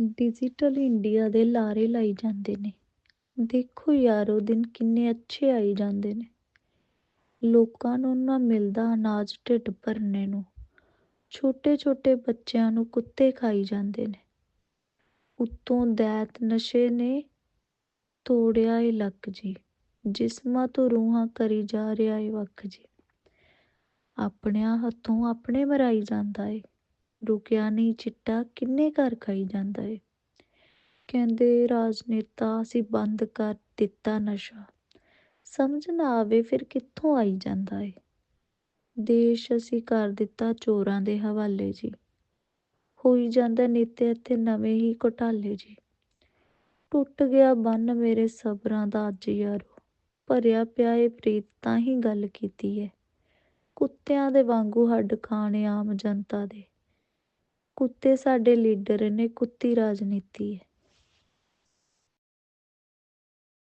Digital India ਦੇ ਲਾਰੇ ਲਾਈ ਜਾਂਦੇ ਨੇ। ਦੇਖੋ ਯਾਰੋ ਦਿਨ ਕਿੰਨੇ ਅੱਛੇ ਆਈ ਜਾਂਦੇ ਨੇ। ਲੋਕਾਂ ਨੂੰ ਨਾ ਮਿਲਦਾ ਅਨਾਜ ਢਿੱਡ ਭਰਨੇ ਨੂੰ। ਛੋਟੇ ਛੋਟੇ ਬੱਚਿਆਂ ਨੂੰ ਕੁੱਤੇ ਖਾਈ ਜਾਂਦੇ ਨੇ। ਉੱਤੋਂ ਦੈਤ ਨਸ਼ੇ ਨੇ ਤੋੜਿਆ ਏ ਲੱਕ ਜੀ। ਜਿਸਮਾਂ ਤੋਂ ਰੂਹਾਂ ਕਰੀ ਜਾ ਰਿਹਾ ਏ ਵੱਖ ਜੀ। ਆਪਣਿਆਂ ਹੱਥੋਂ ਆਪਣੇ ਮਰਾਈ ਜਾਂਦਾ ਏ। ਰੁਕਿਆ ਨਹੀਂ ਚਿੱਟਾ, ਕਿੰਨੇ ਘਰ ਖਾਈ ਜਾਂਦਾ ਏ? ਕਹਿੰਦੇ ਰਾਜਨੇਤਾ, ਅਸੀਂ ਬੰਦ ਕਰ ਦਿੱਤਾ ਨਸ਼ਾ। ਸਮਝ ਨਾ ਆਵੇ ਫਿਰ ਕਿੱਥੋਂ ਆਈ ਜਾਂਦਾ ਏ? ਦੇਸ਼ ਅਸੀਂ ਕਰ ਦਿੱਤਾ ਚੋਰਾਂ ਦੇ ਹਵਾਲੇ ਜੀ। ਹੋਈ ਜਾਂਦਾ ਨਿੱਤ ਇੱਥੇ ਨਵੇਂ ਹੀ ਘੁਟਾਲੇ ਜੀ। ਟੁੱਟ ਗਿਆ ਬੰਨ ਮੇਰੇ ਸਬਰਾਂ ਦਾ ਅੱਜ ਯਾਰੋ। ਭਰਿਆ ਪਿਆ ਏ ਪ੍ਰੀਤ, ਤਾਂ ਹੀ ਗੱਲ ਕੀਤੀ ਏ। ਕੁੱਤਿਆਂ ਦੇ ਵਾਂਗੂ ਹੱਡ ਖਾਣੇ ਆਮ ਜਨਤਾ ਦੇ। ਕੁੱਤੇ ਸਾਡੇ ਲੀਡਰ ਨੇ ਕੁੱਤੀ ਰਾਜਨੀਤੀ ਹੈ।